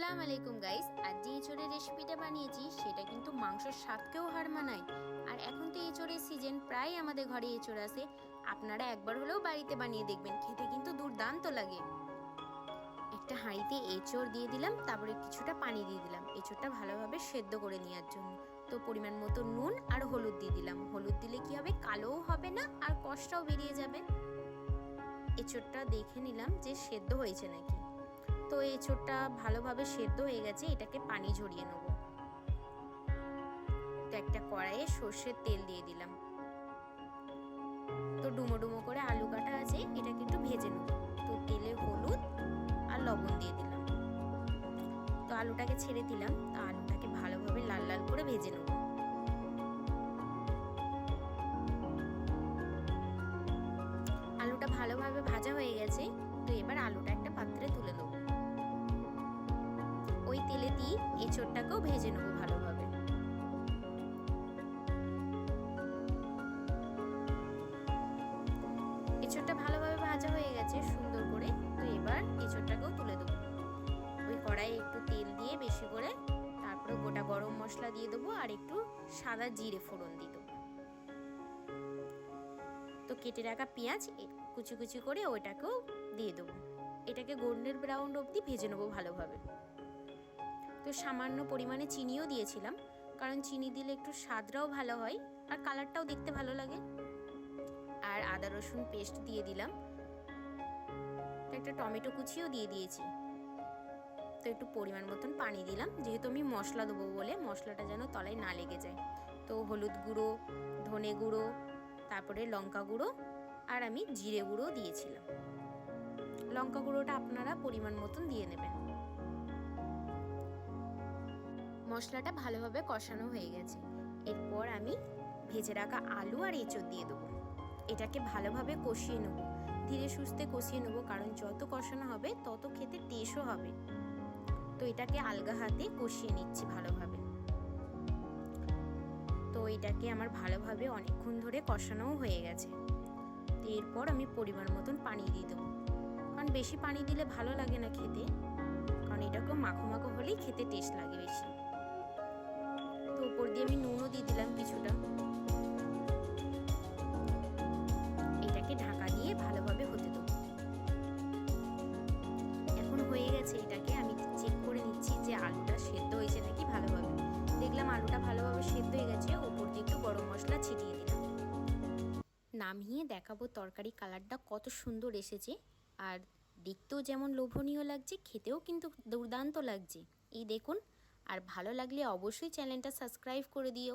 আসসালামু আলাইকুম গাইস আজ যে এঁচড়ের রেসিপিটা বানিয়েছি, সেটা কিন্তু মাংসর স্বাদকেও হার মানায়। আর এখন তো এঁচড়ের সিজন প্রায় আমাদের ঘরে এঁচড় আসে আপনারা একবার হলেও বাড়িতে বানিয়ে দেখবেন, খেতে কিন্তু দুর্দান্ত লাগে। একটা হাঁড়িতে এঁচড় দিয়ে দিলাম, তারপরে কিছুটা পানি দিয়ে দিলাম। এঁচড়টা ভালোভাবে সেদ্ধ করে নেওয়ার জন্য। তো পরিমাণ মতো নুন আর হলুদ দিয়ে দিলাম। হলুদ দিলে কি হবে? কালোও হবে না, আর কষ্টটাও বেরিয়ে যাবে। এঁচড়টা দেখে নিলাম যে সেদ্ধ হয়েছে নাকি। এঁচড়টা ভালোভাবে সেদ্ধ হয়ে গেছে, এটাকে পানি ঝরিয়ে নেব। তো একটা কড়াইয়ে সর্ষের তেল দিয়ে দিলাম। তো ডুমো ডুমো করে আলু কাটা আছে, এটাকে একটু ভেজে নেব। তো তেলে হলুদ আর লবণ দিয়ে দিলাম। তো আলুটাকে ছেড়ে দিলাম, তো আলুটাকে ভালোভাবে লাল লাল করে ভেজে নেব। আলুটা ভালোভাবে ভাজা হয়ে গেছে, তো এবার আলুটা দিয়ে এঁচড়টাকেও ভেজে নেব ভালোভাবে। এঁচড়টা ভালোভাবে ভাজা হয়ে গেছে সুন্দর করে। তো এবার এঁচড়টাকেও তুলে দেবো। ওই কড়াইয়ে একটু তেল দিয়ে বেশি করে তারপরে গোটা গরম মশলা দিয়ে দেবো আর একটু সাদা জিরে ফোড়ন দিয়ে দেবো। তো কেটে রাখা পেঁয়াজ কুচি কুচি করে ওইটাকেও দিয়ে দেবো। এটাকে গোল্ডেন ব্রাউন অবধি ভেজে নেব ভালোভাবে। তো সামান্য পরিমাণে চিনিও দিয়েছিলাম, কারণ চিনি দিলে একটু স্বাদটাও ভালো হয় আর কালারটাও দেখতে ভালো লাগে। আর আদা রসুন পেস্ট দিয়ে দিলাম। একটা টমেটো কুচিও দিয়ে দিয়েছি। তো একটু পরিমাণ মতন পানি দিলাম, যেহেতু আমি মশলা দেবো বলে মশলাটা যেন তলায় না লেগে যায়। তো হলুদ গুঁড়ো, ধনে গুঁড়ো, তারপরে লঙ্কা গুঁড়ো আর আমি জিরে গুঁড়ো দিয়েছিলাম। লঙ্কা গুঁড়োটা আপনারা পরিমাণ মতন দিয়ে নেবেন। মশলাটা ভালোভাবে কষানো হয়ে গেছে। এরপর আমি ভেজে রাখা আলু আর এঁচড় দিয়ে দেবো। এটাকে ভালোভাবে কষিয়ে নেব। ধীরে সুস্থে কষিয়ে নেব, কারণ যত কষানো হবে, তত খেতে টেস্টও হবে। তো এটাকে আলগা হাতে কষিয়ে নিচ্ছি ভালোভাবে। তো এটাকে আমার ভালোভাবে অনেকক্ষণ ধরে কষানোও হয়ে গেছে। এরপর আমি পরিমাণ মতন পানি দিয়ে দেবো। কারণ বেশি পানি দিলে ভালো লাগে না খেতে। কারণ এটাকে মাখো মাখো হলেই খেতে টেস্ট লাগে বেশি। তো উপর দিয়ে আমি নুনও দিয়ে দিলাম কিছুটা। এটাকে ঢাকা দিয়ে ভালোভাবে হতে দেবো। এখন হয়ে গেছে এটাকে, আমি চেক করে নিচ্ছি যে আলুটা সেদ্ধ হয়েছে নাকি ভালোভাবে। দেখলাম আলুটা ভালোভাবে সেদ্ধ হয়ে গেছে উপর দিয়ে একটু গরম মশলা ছিটিয়ে দিলাম। নামিয়ে দেখাবো তরকারি কালারটা কত সুন্দর এসেছে। আর দেখতেও যেমন লোভনীয় লাগছে, খেতেও কিন্তু দুর্দান্ত লাগছে। এই দেখুন আর ভালো লাগলে অবশ্যই চ্যানেলটা সাবস্ক্রাইব করে দিও।